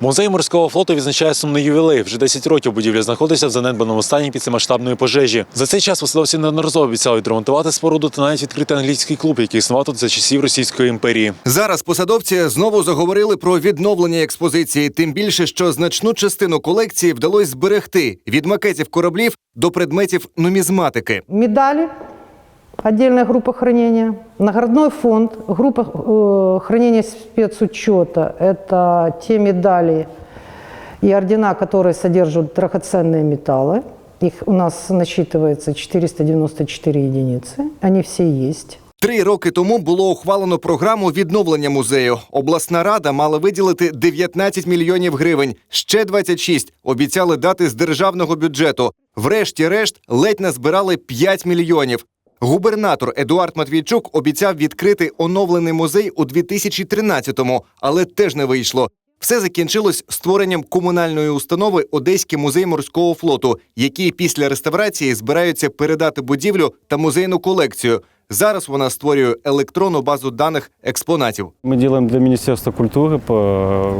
Музей морського флоту відзначає сумний ювілей. Вже 10 років будівля знаходиться в занедбаному стані після масштабної пожежі. За цей час посадовці неодноразово обіцяли відремонтувати споруду та навіть відкрити англійський клуб, який існував тут за часів Російської імперії. Зараз посадовці знову заговорили про відновлення експозиції, тим більше, що значну частину колекції вдалося зберегти від макетів кораблів до предметів нумізматики. медали, отдельная группа хранения, наградной фонд, группа э, хранения спецучета – это те медали и ордена, которые содержат драгоценные металлы. Их у нас насчитывается 494 единицы, они все есть. Три роки тому було ухвалено програму відновлення музею. Обласна рада мала виділити 19 мільйонів гривень. Ще 26 обіцяли дати з державного бюджету. Врешті-решт ледь назбирали 5 мільйонів. Губернатор Едуард Матвійчук обіцяв відкрити оновлений музей у 2013-му, але теж не вийшло. Все закінчилось створенням комунальної установи Одеський музей морського флоту, який після реставрації збираються передати будівлю та музейну колекцію. Зараз вона створює електронну базу даних експонатів. Мы делаем для Министерства культуры по,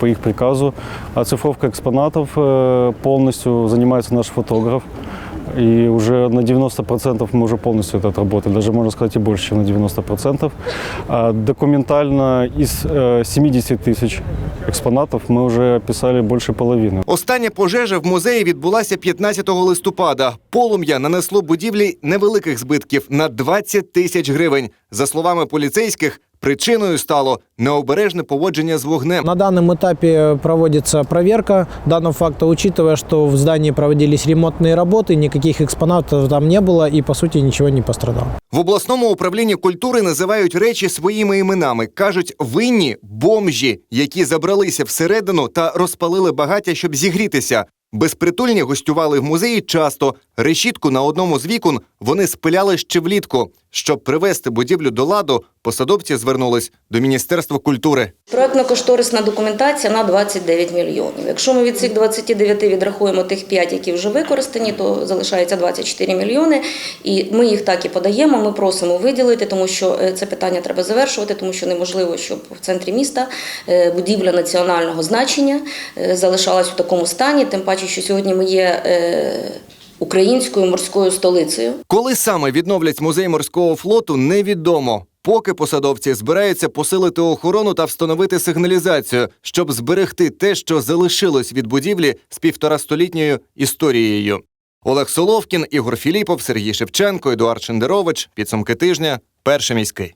по их приказу. Оцифровка экспонатов э, полностью занимается наш фотограф. И уже на 90% мы уже полностью это отработали, даже можно сказать и больше, чем на 90%. А документально из э, 70 тысяч экспонатов мы уже описали больше половины. Остання пожежа в музеї відбулася 15 листопада. Полум'я нанесло будівлі невеликих збитків на 20 тисяч гривень. За словами поліцейських, причиною стало необережне поводження з вогнем. На данном этапе проводится проверка данного факта, учитывая, что в здании проводились ремонтные работы, никаких экспонатов там не было и, по сути, ничего не пострадало. В обласному управлінні культури називають речі своїми іменами. кажуть, винні бомжі, які забралися всередину та розпалили багаття, щоб зігрітися. Безпритульні гостювали в музеї часто. Решітку на одному з вікон вони спиляли ще влітку. Щоб привести будівлю до ладу, посадовці звернулись до Міністерства культури. Проектно-кошторисна документація на 29 мільйонів. Якщо ми від цих 29 відрахуємо тих 5, які вже використані, то залишається 24 мільйони. І ми їх так і подаємо. Ми просимо виділити, тому що е, це питання треба завершувати, тому що неможливо, щоб в центрі міста е, будівля національного значення е, залишалась у такому стані. Тим паче, що сьогодні ми є українською морською столицею. Коли саме відновлять музей морського флоту, невідомо. Поки посадовці збираються посилити охорону та встановити сигналізацію, щоб зберегти те, що залишилось від будівлі з півторастолітньою історією. Олег Соловкін, Ігор Філіпов, Сергій Шевченко, Едуард Шендерович. Підсумки тижня. Перший міський.